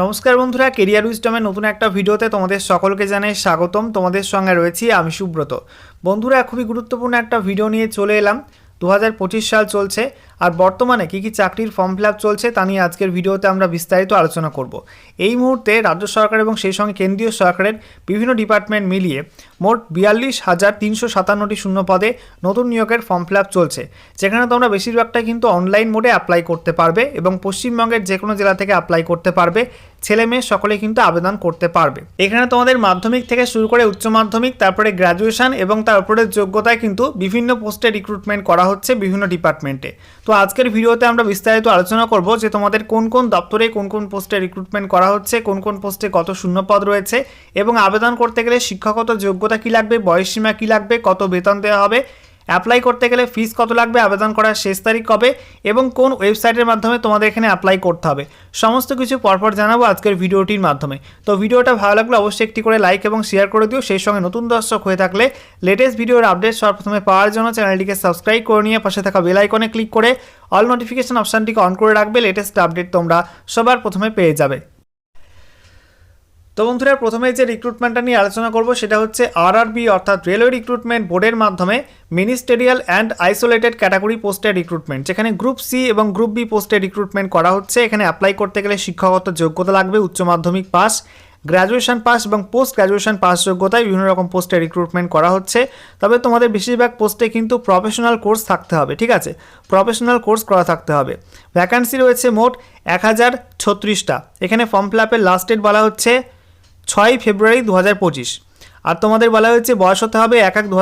নমস্কার বন্ধুরা কেরিয়ার উইস্টমের নতুন একটা ভিডিওতে তোমাদের সকলকে জানাই স্বাগতম। তোমাদের সঙ্গে রয়েছি আমি সুব্রত। বন্ধুরা, খুবই গুরুত্বপূর্ণ একটা ভিডিও নিয়ে চলে এলাম। দু হাজার পঁচিশ সাল চলছে, আর বর্তমানে কী কী চাকরির ফর্ম ফিল চলছে তা নিয়ে আজকের ভিডিওতে আমরা বিস্তারিত আলোচনা করব। এই মুহূর্তে রাজ্য সরকার এবং সেই সঙ্গে কেন্দ্রীয় সরকারের বিভিন্ন ডিপার্টমেন্ট মিলিয়ে মোট বিয়াল্লিশ হাজার তিনশো সাতান্নটি শূন্য পদে নতুন নিয়োগের ফর্ম ফিল চলছে, যেখানে তোমরা বেশিরভাগটা কিন্তু অনলাইন মোডে অ্যাপ্লাই করতে পারবে এবং পশ্চিমবঙ্গের যে কোনো জেলা থেকে অ্যাপ্লাই করতে পারবে। ছেলে মেয়ে সকলে কিন্তু আবেদন করতে পারবে। এখানে তোমাদের মাধ্যমিক থেকে শুরু করে উচ্চ মাধ্যমিক, তারপরে গ্র্যাজুয়েশন এবং তার উপরে যোগ্যতায় কিন্তু বিভিন্ন পোস্টে রিক্রুটমেন্ট করা হচ্ছে বিভিন্ন ডিপার্টমেন্টে তো আজকের ভিডিওতে আমরা বিস্তারিত আলোচনা করব যে তোমাদের কোন কোন দপ্তরে কোন কোন পোস্টে রিক্রুটমেন্ট করা হচ্ছে, কোন কোন পোস্টে কত শূন্যপদ রয়েছে এবং আবেদন করতে গেলে শিক্ষাগত যোগ্যতা কী লাগবে, বয়সসীমা কী লাগবে, কত বেতন দেওয়া হবে অ্যাপ্লাই করতে গেলে ফিস কত লাগবে, আবেদন করার শেষ তারিখ কবে এবং কোন ওয়েবসাইটের মাধ্যমে তোমাদের এখানে অ্যাপ্লাই করতে হবে। সমস্ত কিছু পরপর জানাব আজকের ভিডিওটির মাধ্যমে। তো ভিডিওটা ভালো লাগলে অবশ্যই একটি করে লাইক এবং শেয়ার করে দিও। সেই সঙ্গে নতুন দর্শক হয়ে থাকলে লেটেস্ট ভিডিওর আপডেট সর্বপ্রথমে পাওয়ার জন্য চ্যানেলটিকে সাবস্ক্রাইব করে নিয়ে পাশে থাকা বেল আইকনে ক্লিক করে অল নোটিফিকেশন অপশানটিকে অন করে রাখবে। লেটেস্ট আপডেট তোমরা সবার প্রথমে পেয়ে যাবে। তো বন্ধুরা প্রথমে যে রিক্রুটমেন্টটা নিয়ে আলোচনা করব সেটা হচ্ছে আরআরবি অর্থাৎ রেলওয়ে রিক্রুটমেন্ট বোর্ডের মাধ্যমে মিনিস্টেরিয়াল অ্যান্ড আইসোলেটেড ক্যাটাগরি পোস্টের রিক্রুটমেন্ট যেখানে গ্রুপ সি এবং গ্রুপ বি পোস্টে রিক্রুটমেন্ট করা হচ্ছে। এখানে অ্যাপ্লাই করতে গেলে শিক্ষাগত যোগ্যতা লাগবে, উচ্চ মাধ্যমিক পাস গ্র্যাজুয়েশন পাস এবং পোস্ট গ্র্যাজুয়েশন পাস যোগ্যতায় বিভিন্ন রকম পোস্টে রিক্রুটমেন্ট করা হচ্ছে। তবে তোমাদের বেশিরভাগ পোস্টে কিন্তু প্রফেশনাল কোর্স থাকতে হবে, ঠিক আছে? প্রফেশনাল কোর্স করা থাকতে হবে। ভ্যাকান্সি রয়েছে মোট এক হাজার ছত্রিশটা। এখানে ফর্ম ফিল আপের লাস্ট ডেট বলা হচ্ছে ছয় ফেব্রুয়ারি দু হাজার পঁচিশ। আর তোমাদের বলা হয়েছে বয়স হতে হবে এক এক দু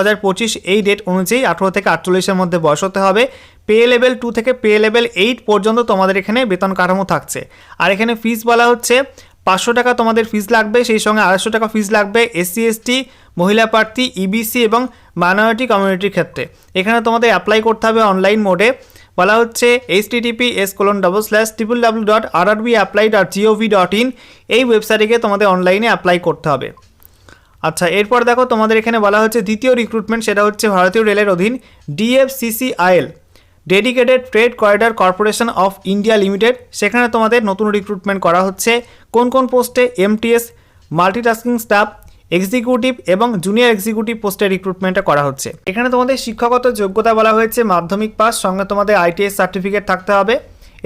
এই ডেট অনুযায়ী আঠেরো থেকে আটচল্লিশের মধ্যে বয়স হতে হবে। পে লেভেল টু থেকে পে লেভেল এইট পর্যন্ত তোমাদের এখানে বেতন কাঠামো থাকছে। আর এখানে ফিস বলা হচ্ছে পাঁচশো টাকা তোমাদের ফিস লাগবে, সেই সঙ্গে আড়াইশো টাকা ফিস লাগবে এসসি এসটি মহিলা প্রার্থী ইবিসি এবং মাইনরিটি কমিউনিটির ক্ষেত্রে। এখানে তোমাদের অ্যাপ্লাই করতে হবে অনলাইন মোডে বলা হচ্ছে H TTP S colon double slash triple W dot R R B apply dot GOV dot in এই ওয়েবসাইটে তোমাদের অনলাইনে অ্যাপ্লাই করতে হবে। আচ্ছা এরপর দেখো তোমাদের এখানে বলা হচ্ছে দ্বিতীয় রিক্রুটমেন্ট সেটা হচ্ছে ভারতীয় রেলের অধীন DFCCIL dedicated trade corridor corporation of India limited সেখানে তোমাদের নতুন রিক্রুটমেন্ট করা হচ্ছে। কোন কোন পোস্টে এমটিএস মাল্টিটাস্কিং স্টাফ এক্সিকিউটিভ এবং জুনিয়র এক্সিকিউটিভ পোস্টে রিক্রুটমেন্টটা করা হচ্ছে। এখানে তোমাদের শিক্ষাগত যোগ্যতা বলা হয়েছে, মাধ্যমিক পাস, সঙ্গে তোমাদের আইটিএস সার্টিফিকেট থাকতে হবে।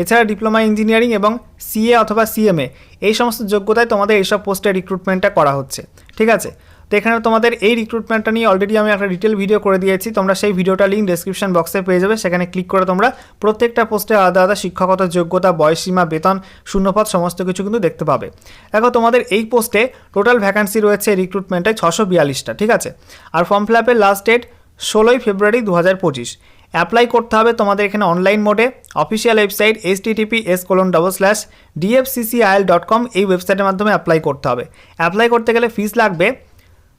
এছাড়া ডিপ্লোমা ইঞ্জিনিয়ারিং এবং সিএ অথবা সিএমএ এই সমস্ত যোগ্যতায় তোমাদের এইসব পোস্টে রিক্রুটমেন্টটা করা হচ্ছে। ঠিক আছে? তো এখানে তোমাদের এই রিক্রুটমেন্টটা নিয়ে অলরেডি আমি একটা ডিটেল ভিডিও করে দিয়েছি। তোমরা সেই ভিডিওটা লিঙ্ক ডেসক্রিপশন বক্সে পেয়ে যাবে। সেখানে ক্লিক করে তোমরা প্রত্যেকটা পোস্টে আলাদা আলাদা শিক্ষাগত যোগ্যতা বয়সীমা বেতন, শূন্যপদ, সমস্ত কিছু কিন্তু দেখতে পাবে। দেখো, তোমাদের এই পোস্টে টোটাল ভ্যাকান্সি রয়েছে রিক্রুটমেন্টে ছশো বিয়াল্লিশটা, ঠিক আছে? আর ফর্ম ফিল আপের লাস্ট ডেট ষোলোই ফেব্রুয়ারি দু হাজার পঁচিশ। অ্যাপ্লাই করতে হবে তোমাদের এখানে অনলাইন মোডে official website H TTP S colon double slash DFCCIL dot com এই ওয়েবসাইটের মাধ্যমে অ্যাপ্লাই করতে হবে। অ্যাপ্লাই করতে গেলে ফিস লাগবে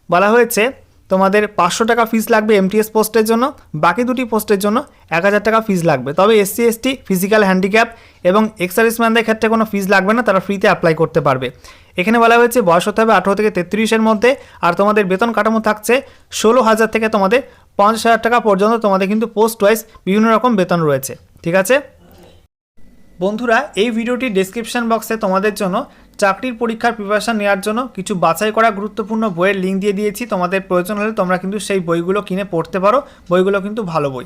বলা হয়েছে, তোমাদের পাঁচশো টাকা ফিস লাগবে এমটিএস পোস্টের জন্য, বাকি দুটি পোস্টের জন্য এক হাজার টাকা ফিস লাগবে। তবে এসসি এসটি ফিজিক্যাল হ্যান্ডিক্যাপ এবং এক্সার্ভিসম্যানদের ক্ষেত্রে কোনো ফিস লাগবে না, তারা ফ্রিতে অ্যাপ্লাই করতে পারবে। এখানে বলা হয়েছে, বয়স হতে হবে আঠেরো থেকে তেত্রিশের মধ্যে, আর তোমাদের বেতন কাঠামো থাকছে ষোলো হাজার থেকে তোমাদের পঞ্চাশ হাজার টাকা পর্যন্ত, তোমাদের কিন্তু পোস্ট ওয়াইজ বিভিন্ন রকম বেতন রয়েছে। ঠিক আছে? বন্ধুরা, এই ভিডিওটি ডেসক্রিপশন বক্সে তোমাদের জন্য চাকরির পরীক্ষার প্রিপারেশান নেওয়ার জন্য কিছু বাছাই করা গুরুত্বপূর্ণ বইয়ের লিঙ্ক দিয়ে দিয়েছি। তোমাদের প্রয়োজন হলে তোমরা কিন্তু সেই বইগুলো কিনে পড়তে পারো। বইগুলো কিন্তু ভালো বই।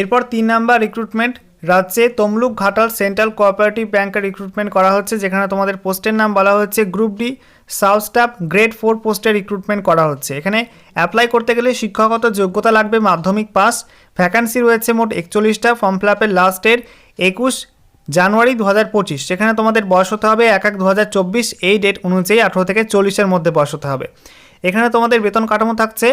এরপর তিন নাম্বার রিক্রুটমেন্ট রাজ্যে তমলুক ঘাটাল সেন্ট্রাল কোঅপারেটিভ ব্যাংকের রিক্রুটমেন্ট করা হচ্ছে, যেখানে তোমাদের পোস্টের নাম বলা হচ্ছে group D south staff grade four পোস্টে রিক্রুটমেন্ট করা হচ্ছে। এখানে অ্যাপ্লাই করতে গেলে শিক্ষাগত যোগ্যতা লাগবে, মাধ্যমিক পাস ভ্যাকান্সি রয়েছে মোট একচল্লিশটা ফর্ম ফিল আপের লাস্ট ডেট একুশ জানুয়ারি দু হাজার পঁচিশ, সেখানে তোমাদের বয়স হতে হবে এক এক দু হাজার চব্বিশ, এই ডেট অনুযায়ী আঠেরো থেকে চল্লিশের মধ্যে বয়স হতে হবে। এখানে তোমাদের বেতন কাঠামো থাকছে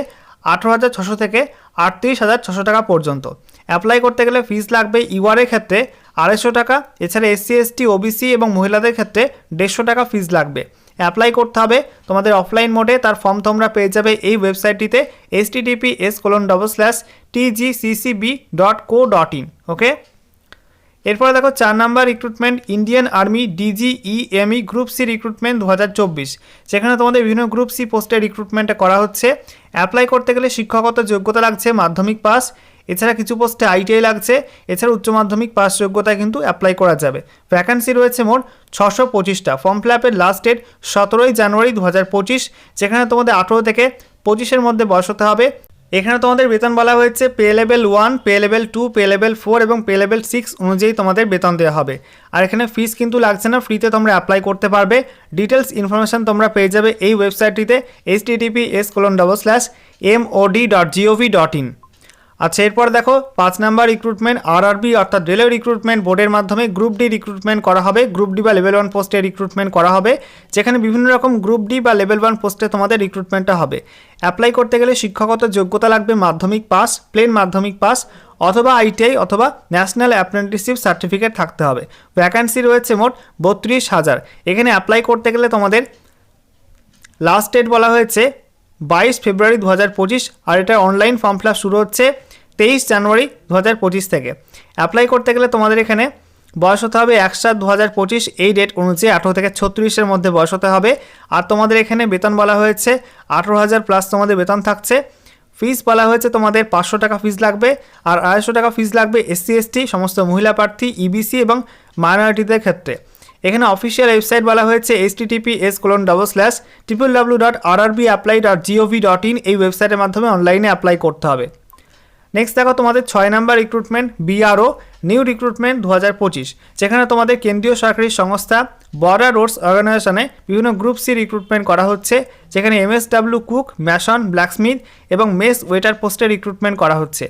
আঠেরো হাজার ছশো থেকে আটত্রিশ হাজার ছশো টাকা পর্যন্ত। অ্যাপ্লাই করতে গেলে ফিস লাগবে ইউআরের ক্ষেত্রে আড়াইশো টাকা, এছাড়া এসসি এসটি ওবিসি এবং মহিলাদের ক্ষেত্রে দেড়শো টাকা ফিস লাগবে। অ্যাপ্লাই করতে হবে, তোমাদের অফলাইন মোডে তার ফর্ম তোমরা পেয়ে যাবে এই ওয়েবসাইটটিতে S TTP S colon double slash TGCCB dot co dot in okay এরপরে দেখো চার number recruitment Indian army DGEME group C recruitment দু হাজার চব্বিশ। সেখানে তোমাদের বিভিন্ন গ্রুপ সি পোস্টে রিক্রুটমেন্টটা করা হচ্ছে। অ্যাপ্লাই করতে গেলে শিক্ষাগত যোগ্যতা লাগছে, মাধ্যমিক পাস এছাড়া কিছু পোস্টে আইটিআই লাগছে। এছাড়া উচ্চ মাধ্যমিক পাস যোগ্যতায় কিন্তু অ্যাপ্লাই করা যাবে। ভ্যাকান্সি রয়েছে মোট ছশো পঁচিশটা। ফর্ম ফিল আপের লাস্ট ডেট সতেরোই জানুয়ারি দু হাজার পঁচিশ। যেখানে তোমাদের আঠেরো থেকে পঁচিশের মধ্যে বয়স হতে হবে। এখানে তোমাদের বেতন বলা হয়েছে pay level one, pay level two, pay level four এবং পে লেভেল সিক্স অনুযায়ী তোমাদের বেতন দেওয়া হবে। আর এখানে ফিস কিন্তু লাগছে না, ফ্রিতে তোমরা অ্যাপ্লাই করতে পারবে। ডিটেলস ইনফরমেশান তোমরা পেয়ে যাবে এই ওয়েবসাইটটিতে H TTP S colon double slash MOD dot GOV dot in আচ্ছা এরপর দেখো, পাঁচ নাম্বার রিক্রুটমেন্ট আরআরবি অর্থাৎ রেলওয়ে রিক্রুটমেন্ট বোর্ডের মাধ্যমে গ্রুপ ডি রিক্রুটমেন্ট করা হবে। গ্রুপ ডি বা লেভেল ওয়ান পোস্টে রিক্রুটমেন্ট করা হবে, যেখানে বিভিন্ন রকম গ্রুপ ডি বা লেভেল ওয়ান পোস্টে তোমাদের রিক্রুটমেন্টটা হবে। অ্যাপ্লাই করতে গেলে শিক্ষাগত যোগ্যতা লাগবে মাধ্যমিক পাস প্লেন মাধ্যমিক পাস অথবা আইটিআই অথবা ন্যাশনাল অ্যাপ্রেন্টিসশিপ সার্টিফিকেট থাকতে হবে। ভ্যাকান্সি রয়েছে মোট বত্রিশ হাজার। এখানে অ্যাপ্লাই করতে গেলে তোমাদের লাস্ট ডেট বলা হয়েছে বাইশ ফেব্রুয়ারি দু হাজার পঁচিশ, আর এটা অনলাইন ফর্ম ফিল শুরু হচ্ছে তেইশ জানুয়ারি দু হাজার পঁচিশ থেকে। অ্যাপ্লাই করতে গেলে তোমাদের এখানে বয়স হতে হবে এক সাত দু হাজার পঁচিশ, এই ডেট অনুযায়ী আঠেরো থেকে ছত্রিশের মধ্যে বয়স হতে হবে। আর তোমাদের এখানে বেতন বলা হয়েছে আঠেরো হাজার প্লাস তোমাদের বেতন থাকছে। ফিস বলা হয়েছে তোমাদের পাঁচশো টাকা ফিস লাগবে আর আড়াইশো টাকা ফিস লাগবে এসসি এসটি সমস্ত মহিলা প্রার্থী ইবিসি এবং মাইনরিটিদের ক্ষেত্রে। এখানে অফিসিয়াল ওয়েবসাইট বলা হয়েছে H TTP S colon double slash triple W dot RRB apply dot GOV dot in এই ওয়েবসাইটের মাধ্যমে অনলাইনে অ্যাপ্লাই করতে হবে। নেক্সট দেখো তোমাদের ছয় number recruitment BRO new recruitment দু হাজার পঁচিশ, যেখানে তোমাদের কেন্দ্রীয় সরকারি সংস্থা বর্ডার রোডস অর্গানাইজেশনে বিভিন্ন গ্রুপ সি রিক্রুটমেন্ট করা হচ্ছে, যেখানে এমএসডাব্লিউ কুক ম্যাশন ব্ল্যাকস্মিথ এবং মেস ওয়েটার পোস্টে রিক্রুটমেন্ট করা হচ্ছে।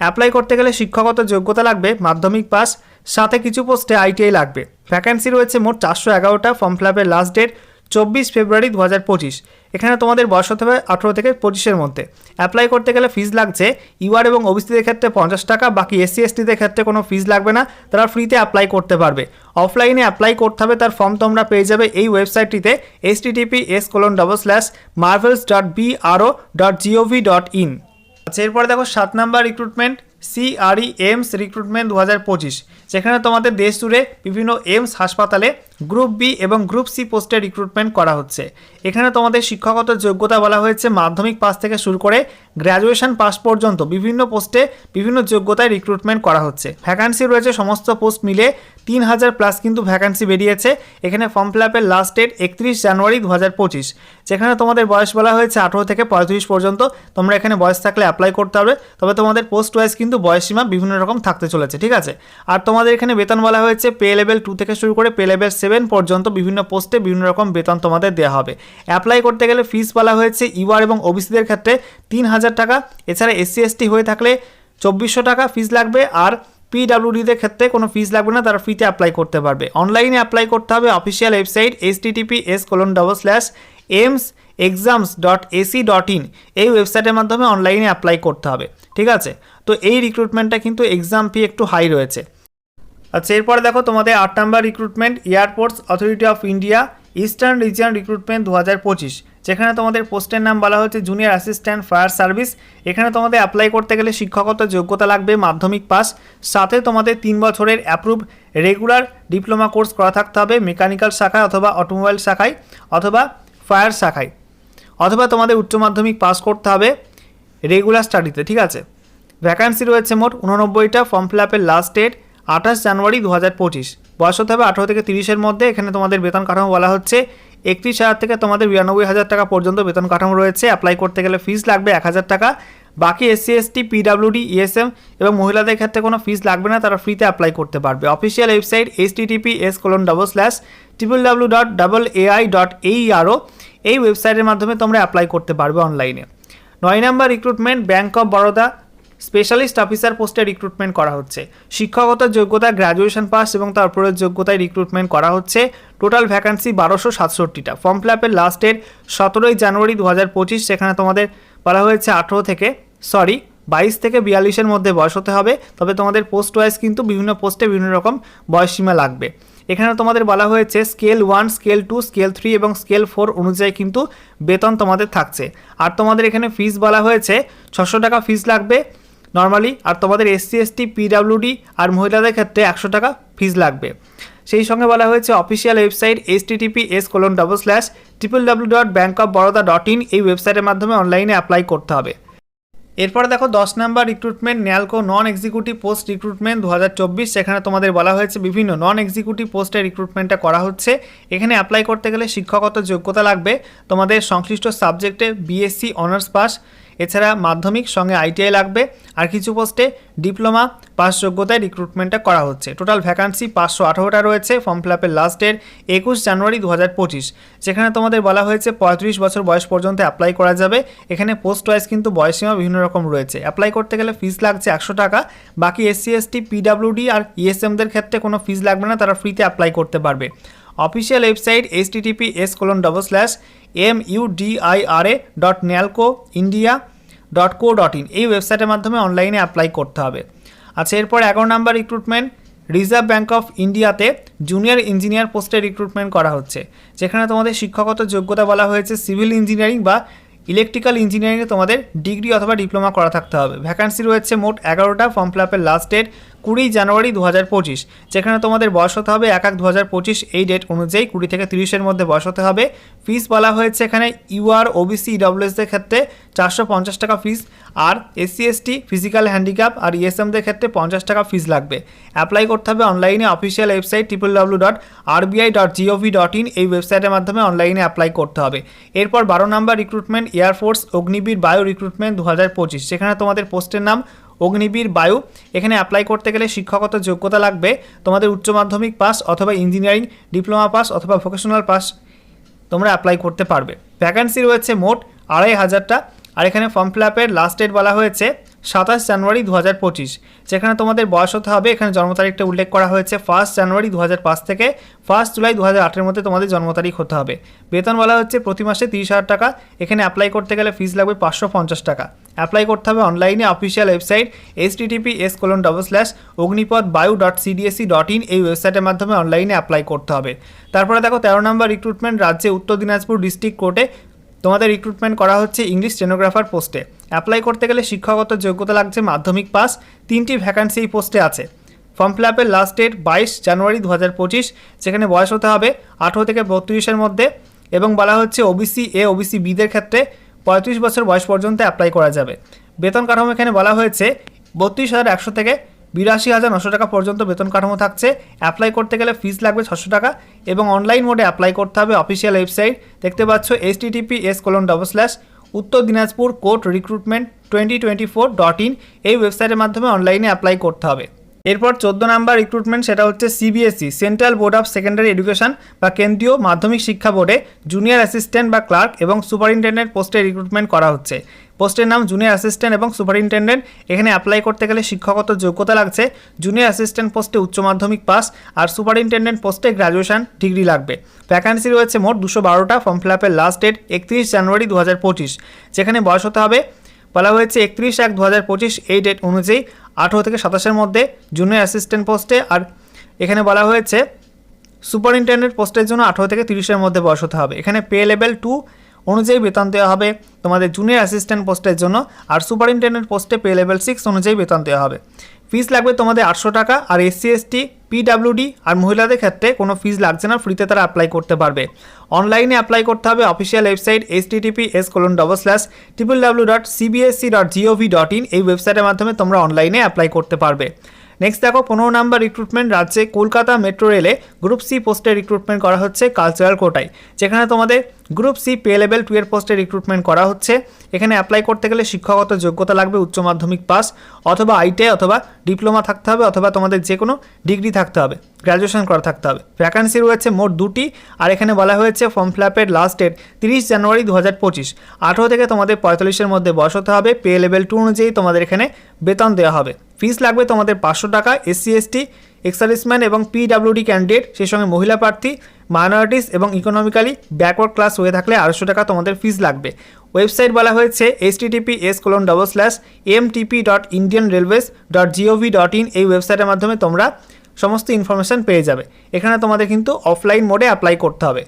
অ্যাপ্লাই করতে গেলে শিক্ষাগত যোগ্যতা লাগবে, মাধ্যমিক পাস, সাথে কিছু পোস্টে আইটিআই লাগবে। ভ্যাকান্সি রয়েছে মোট চারশো এগারোটা ফর্ম ফিল আপের লাস্ট ডেট চব্বিশ ফেব্রুয়ারি দু হাজার পঁচিশ। এখানে তোমাদের বয়স হতে হবে আঠেরো থেকে পঁচিশের মধ্যে। অ্যাপ্লাই করতে গেলে ফিজ লাগছে। ইউআর এবং ওবিসিদের ক্ষেত্রে পঞ্চাশ টাকা, বাকি এসসি এসটিদের ক্ষেত্রে কোনো ফিজ লাগবে না। তারা ফ্রিতে অ্যাপ্লাই করতে পারবে। অফলাইনে অ্যাপ্লাই করতে হবে, তার ফর্ম তোমরা পেয়ে যাবে এই ওয়েবসাইটটিতে H TTP S colon double slash marvels dot B RO dot GOV dot in আচ্ছা এরপরে দেখো সাত number recruitment CRE AIIMS recruitment দু হাজার পঁচিশ। যেখানে তোমাদের দেশ জুড়ে বিভিন্ন এমস হাসপাতালে গ্রুপ বি এবং গ্রুপ সি পোস্টে রিক্রুটমেন্ট করা হচ্ছে। এখানে তোমাদের শিক্ষাগত যোগ্যতা বলা হয়েছে মাধ্যমিক পাস থেকে শুরু করে গ্র্যাজুয়েশন পাস পর্যন্ত বিভিন্ন পোস্টে বিভিন্ন যোগ্যতায় রিক্রুটমেন্ট করা হচ্ছে। ভ্যাকান্সি রয়েছে সমস্ত পোস্ট মিলে তিন হাজার প্লাস কিন্তু ভ্যাকান্সি বেরিয়েছে। এখানে ফর্ম ফিল আপের লাস্ট ডেট একত্রিশ জানুয়ারি দু হাজার পঁচিশ। যেখানে তোমাদের বয়স বলা হয়েছে আঠেরো থেকে পঁয়ত্রিশ পর্যন্ত। তোমরা এখানে বয়স থাকলে অ্যাপ্লাই করতে হবে তবে তোমাদের পোস্ট ওয়াইজ কিন্তু বয়সীমা বিভিন্ন রকম থাকতে চলেছে, ঠিক আছে? আর তোমাদের এখানে বেতন বলা হয়েছে পে লেভেল টু থেকে শুরু করে পে লেভেল সেভেন পর্যন্ত বিভিন্ন পোস্টে বিভিন্ন রকম বেতন তোমাদের দেওয়া হবে। অ্যাপ্লাই করতে গেলে ফিস বলা হয়েছে ইউআর এবং ওবিসিদের ক্ষেত্রে তিন হাজার টাকা। এছাড়া এসসি এসটি হয়ে থাকলে চব্বিশশো টাকা ফিস লাগবে আর পিডাব্লিউডিদের ক্ষেত্রে কোনো ফিস লাগবে না, তারা ফ্রিতে অ্যাপ্লাই করতে পারবে। অনলাইনে অ্যাপ্লাই করতে হবে official website H TTP S colon double slash AIIMS exams dot AC dot in এই ওয়েবসাইটের মাধ্যমে অনলাইনে অ্যাপ্লাই করতে হবে। ঠিক আছে? তো এই রিক্রুটমেন্টটা কিন্তু এক্সাম ফি একটু হাই রয়েছে। আচ্ছা এরপরে দেখো তোমাদের আট number recruitment airports authority of India eastern region recruitment দু হাজার পঁচিশ, যেখানে তোমাদের পোস্টের নাম বলা হচ্ছে জুনিয়র অ্যাসিস্ট্যান্ট ফায়ার সার্ভিস এখানে তোমাদের অ্যাপ্লাই করতে গেলে শিক্ষকত যোগ্যতা লাগবে, মাধ্যমিক পাস সাথে তোমাদের তিন বছরের অ্যাপ্রুভ রেগুলার ডিপ্লোমা কোর্স করা থাকতে হবে মেকানিক্যাল শাখায় অথবা অটোমোবাইল শাখায় অথবা ফায়ার শাখায়। অথবা তোমাদের উচ্চ মাধ্যমিক পাস করতে হবে রেগুলার স্টাডিতে ঠিক আছে? ভ্যাকান্সি রয়েছে মোট উননব্বইটা ফর্ম ফিল আপের লাস্ট ডেট আঠাশ জানুয়ারি দু হাজার পঁচিশ। বয়স হতে হবে আঠারো থেকে তিরিশের মধ্যে। এখানে তোমাদের বেতন কাঠামো বলা হচ্ছে একত্রিশ হাজার থেকে তোমাদের বিরানব্বই হাজার টাকা পর্যন্ত বেতন কাঠামো রয়েছে। অ্যাপ্লাই করতে গেলে ফিস লাগবে এক হাজার টাকা। বাকি এসসি এসটি পিডাব্লিউডি ইএসএম এবং মহিলাদের ক্ষেত্রে কোনো ফিস লাগবে না। তারা ফ্রিতে অ্যাপ্লাই করতে পারবে। Official website H TTP S colon double slash triple W dot double AI dot AERO এই ওয়েবসাইটের মাধ্যমে তোমরা অ্যাপ্লাই করতে পারবে অনলাইনে নয় number recruitment bank of Baroda specialist officer পোস্টে রিক্রুটমেন্ট করা হচ্ছে। শিক্ষাগত যোগ্যতা গ্র্যাজুয়েশন পাস এবং তার উপরের যোগ্যতায় রিক্রুটমেন্ট করা হচ্ছে। টোটাল ভ্যাকান্সি বারোশো সাতষট্টিটা। ফর্ম ফিল আপের লাস্ট ডেট সতেরোই জানুয়ারি দু হাজার পঁচিশ, সেখানে তোমাদের বলা হয়েছে আঠেরো থেকে সরি বাইশ থেকে বিয়াল্লিশের মধ্যে বয়স হতে হবে। তবে তোমাদের পোস্ট ওয়াইজ কিন্তু বিভিন্ন পোস্টে বিভিন্ন রকম বয়সসীমা লাগবে। এখানে তোমাদের বলা হয়েছে scale one scale two scale three এবং স্কেল ফোর অনুযায়ী কিন্তু বেতন তোমাদের থাকছে। আর তোমাদের এখানে ফিস বলা হয়েছে, ছশো টাকা ফিস লাগবে। নর্মালি আর তোমাদের এসসি এসটি পিডাব্লিউডি আর মহিলাদের ক্ষেত্রে একশো টাকা ফিজ লাগবে। সেই সঙ্গে বলা হয়েছে official website H TTP S colon double slash triple W dot bank of Baroda dot in এই ওয়েবসাইটের মাধ্যমে অনলাইনে অ্যাপ্লাই করতে হবে। এরপরে দেখো দশ number recruitment NALCO non executive post recruitment দু হাজার চব্বিশ, সেখানে তোমাদের বলা হয়েছে বিভিন্ন নন এক্সিকিউটিভ পোস্টের রিক্রুটমেন্টটা করা হচ্ছে। এখানে অ্যাপ্লাই করতে গেলে শিক্ষাগত যোগ্যতা লাগবে। তোমাদের সংশ্লিষ্ট সাবজেক্টে বিএসসি অনার্স পাস এছাড়া মাধ্যমিক সঙ্গে আইটিআই লাগবে, আর কিছু পোস্টে ডিপ্লোমা পাস যোগ্যতায় রিক্রুটমেন্টটা করা হচ্ছে। টোটাল ভ্যাকান্সি পাঁচশো আঠারোটা রয়েছে ফর্ম ফিল আপের লাস্ট ডেট একুশ জানুয়ারি দু পঁচিশ। যেখানে তোমাদের বলা হয়েছে পঁয়ত্রিশ বছর বয়স পর্যন্ত অ্যাপ্লাই করা যাবে। এখানে পোস্ট ওয়াইজ কিন্তু বয়সীমা বিভিন্ন রকম রয়েছে। অ্যাপ্লাই করতে গেলে ফিস লাগছে একশো টাকা। বাকি এসসি এসটি পিডাব্লিউডি আর ইএসএমদের ক্ষেত্রে কোনো ফিস লাগবে না, তারা ফ্রিতে অ্যাপ্লাই করতে পারবে। Official website H TTP S colon double slash M U DIRA dot NALCO India dot co dot in এই ওয়েবসাইটের মাধ্যমে অনলাইনে অ্যাপ্লাই করতে হবে। আচ্ছা এরপর এগারো number recruitment reserve bank of ইন্ডিয়াতে জুনিয়র ইঞ্জিনিয়ার পোস্টে রিক্রুটমেন্ট করা হচ্ছে। যেখানে তোমাদের শিক্ষাগত যোগ্যতা বলা হয়েছে সিভিল ইঞ্জিনিয়ারিং বা ইলেকট্রিক্যাল ইঞ্জিনিয়ারিংয়ে তোমাদের ডিগ্রি অথবা ডিপ্লোমা করা থাকতে হবে। ভ্যাকান্সি রয়েছে মোট এগারোটা ফর্ম ফিল আপের লাস্ট ডেট কুড়ি জানুয়ারি দু হাজার পঁচিশ, যেখানে তোমাদের বয়স হতে হবে এক এক দু হাজার পঁচিশ, এই ডেট অনুযায়ী কুড়ি থেকে তিরিশের মধ্যে বয়স হতে হবে। ফিস বলা হয়েছে এখানে ইউআর ওবিসি ইডব্লিউএসদের ক্ষেত্রে চারশো পঞ্চাশ টাকা ফিস আর এসসি এসটি ফিজিক্যাল হ্যান্ডিক্যাপ আর ইএসএমদের ক্ষেত্রে পঞ্চাশ টাকা ফিস লাগবে। অ্যাপ্লাই করতে হবে অনলাইনে official website triple W dot RBI dot GOV dot in এই ওয়েবসাইটের মাধ্যমে অনলাইনে অ্যাপ্লাই করতে হবে। এরপর বারো number recruitment airforce Agniveer Vayu recruitment দু হাজার পঁচিশ। সেখানে তোমাদের পোস্টের নাম অগ্নিবীর বায়ু এখানে অ্যাপ্লাই করতে গেলে শিক্ষাগত যোগ্যতা লাগবে। তোমাদের উচ্চ মাধ্যমিক পাস অথবা ইঞ্জিনিয়ারিং ডিপ্লোমা পাস অথবা ভোকেশনাল পাস তোমরা অ্যাপ্লাই করতে পারবে। ভ্যাকান্সি রয়েছে মোট আড়াই হাজারটা। আর এখানে ফর্ম ফিল আপের লাস্ট ডেট বলা হয়েছে সাতাশ জানুয়ারি দু হাজার পঁচিশ, যেখানে তোমাদের বয়স হতে হবে, এখানে জন্ম তারিখটা উল্লেখ করা হয়েছে ফার্স্ট জানুয়ারি দু হাজার পাঁচ থেকে ফার্স্ট জুলাই দু হাজার মধ্যে তোমাদের জন্ম তারিখ হতে হবে। বেতন বলা হচ্ছে প্রতি মাসে তিরিশ হাজার টাকা, এখানে অ্যাপ্লাই করতে গেলে ফিজ লাগবে পাঁচশো পঞ্চাশ টাকা। অ্যাপ্লাই করতে হবে অনলাইনে official website H TTP S colon double slash Agnipath Vayu dot CDAC dot in এই ওয়েবসাইটের মাধ্যমে অনলাইনে অ্যাপ্লাই করতে হবে। তারপরে দেখো তেরো নম্বর রিক্রুটমেন্ট রাজ্যে উত্তর দিনাজপুর ডিস্ট্রিক্ট কোর্টে তোমাদের রিক্রুটমেন্ট করা হচ্ছে ইংলিশ স্টেনোগ্রাফার পোস্টে অ্যাপ্লাই করতে গেলে শিক্ষাগত যোগ্যতা লাগছে মাধ্যমিক পাস তিনটি ভ্যাকান্সি এই পোস্টে আছে। ফর্ম ফিল আপের লাস্ট ডেট বাইশ জানুয়ারি দু পঁচিশ যেখানে বয়স হতে হবে আঠেরো থেকে বত্রিশের মধ্যে এবং বলা হচ্ছে ওবিসি এ ওবিসি বিদের ক্ষেত্রে পঁয়ত্রিশ বছর বয়স পর্যন্ত অ্যাপ্লাই করা যাবে। বেতন কাঠামো এখানে বলা হয়েছে বত্রিশ হাজার একশো থেকে বিরাশি হাজার নশো টাকা পর্যন্ত বেতন কাঠামো থাকছে। অ্যাপ্লাই করতে গেলে ফিস লাগবে ছশো টাকা এবং অনলাইন মোডে অ্যাপ্লাই করতে হবে অফিসিয়াল ওয়েবসাইট। দেখতে পাচ্ছ S TTP S colon double slash Uttar Dinajpur court recruitment twenty twenty four dot in এই ওয়েবসাইটের মাধ্যমে অনলাইনে অ্যাপ্লাই করতে হবে। এরপর চোদ্দ নাম্বার রিক্রুটমেন্ট সেটা হচ্ছে CBSE central board of secondary education বা কেন্দ্রীয় মাধ্যমিক শিক্ষা বোর্ডে জুনিয়র অ্যাসিস্ট্যান্ট বা ক্লার্ক এবং সুপারিনটেন্ডেন্ট পোস্টে রিক্রুটমেন্ট করা হচ্ছে। পোস্টের নাম জুনিয়র অ্যাসিস্ট্যান্ট এবং সুপারিনটেন্ডেন্ট এখানে অ্যাপ্লাই করতে গেলে শিক্ষাগত যোগ্যতা লাগছে। জুনিয়র অ্যাসিস্ট্যান্ট পোস্টে উচ্চ মাধ্যমিক পাস আর সুপারিনটেন্ডেন্ট পোস্টে গ্র্যাজুয়েশন ডিগ্রি লাগবে। ভ্যাকান্সি রয়েছে মোট দুশো বারোটা ফর্ম ফিল আপের লাস্ট ডেট একত্রিশ জানুয়ারি দু হাজার পঁচিশ। যেখানে বয়স হতে হবে বলা হয়েছে, একত্রিশ এক দু এই ডেট অনুযায়ী আঠেরো থেকে সাতাশের মধ্যে জুনিয়র অ্যাসিস্ট্যান্ট পোস্টে আর এখানে বলা হয়েছে সুপারিনটেন্ডেন্ট পোস্টের জন্য আঠেরো থেকে তিরিশের মধ্যে বয়স হতে হবে। এখানে পে লেভেল টু অনুযায়ী বেতন দেওয়া হবে তোমাদের জুনিয়র অ্যাসিস্ট্যান্ট পোস্টের জন্য, আর সুপারিনটেন্ডেন্ট পোস্টে পে লেভেল সিক্স অনুযায়ী বেতন দেওয়া হবে। ফিস লাগবে তোমাদের আটশো টাকা আর এসসি এসটি পিডাব্লিউডি আর মহিলাদের ক্ষেত্রে কোনো ফিস লাগছে না, ফ্রিতে তারা অ্যাপ্লাই করতে পারবে। অনলাইনে অ্যাপ্লাই করতে হবে official website S TTP S colon double slash triple W dot CBSC dot GOV dot in এই ওয়েবসাইটের মাধ্যমে তোমরা অনলাইনে অ্যাপ্লাই করতে পারবে। নেক্সট দেখো, পনেরো নাম্বার রিক্রুটমেন্ট রাজ্যে কলকাতা মেট্রো রেলে গ্রুপ সি পোস্টে রিক্রুটমেন্ট করা হচ্ছে কালচারাল কোটায় যেখানে তোমাদের group C pay level two পোস্টে রিক্রুটমেন্ট করা হচ্ছে। এখানে অ্যাপ্লাই করতে গেলে শিক্ষাগত যোগ্যতা লাগবে, উচ্চ মাধ্যমিক পাস অথবা আইটিআই অথবা ডিপ্লোমা থাকতে হবে, অথবা তোমাদের যে কোনো ডিগ্রি থাকতে হবে গ্র্যাজুয়েশন করা থাকতে হবে। ভ্যাকান্সি রয়েছে মোট দুটি, আর এখানে বলা হয়েছে ফর্ম ফিল আপের লাস্ট ডেট তিরিশ জানুয়ারি দু হাজার পঁচিশ। আঠেরো থেকে তোমাদের পঁয়তাল্লিশের মধ্যে বয়স হতে হবে, পে লেভেল টু অনুযায়ী তোমাদের এখানে বেতন দেওয়া হবে। ফিস লাগবে তোমাদের পাঁচশো টাকা এসসি এসটি এক্সার্ভিসম্যান এবং পিডাব্লিউডি ক্যান্ডিডেট সেই সঙ্গে মহিলা প্রার্থী, মাইনরিটিস এবং ইকোনমিক্যালি ব্যাকওয়ার্ড ক্লাস হয়ে থাকলে আড়াইশো টাকা তোমাদের ফিস লাগবে। ওয়েবসাইট বলা হয়েছে HTTP S colon double slash M TP dot Indian railways dot GOV dot in এই ওয়েবসাইটের মাধ্যমে তোমরা সমস্ত ইনফরমেশান পেয়ে যাবে। এখানে তোমাদের কিন্তু অফলাইন মোডে অ্যাপ্লাই করতে হবে।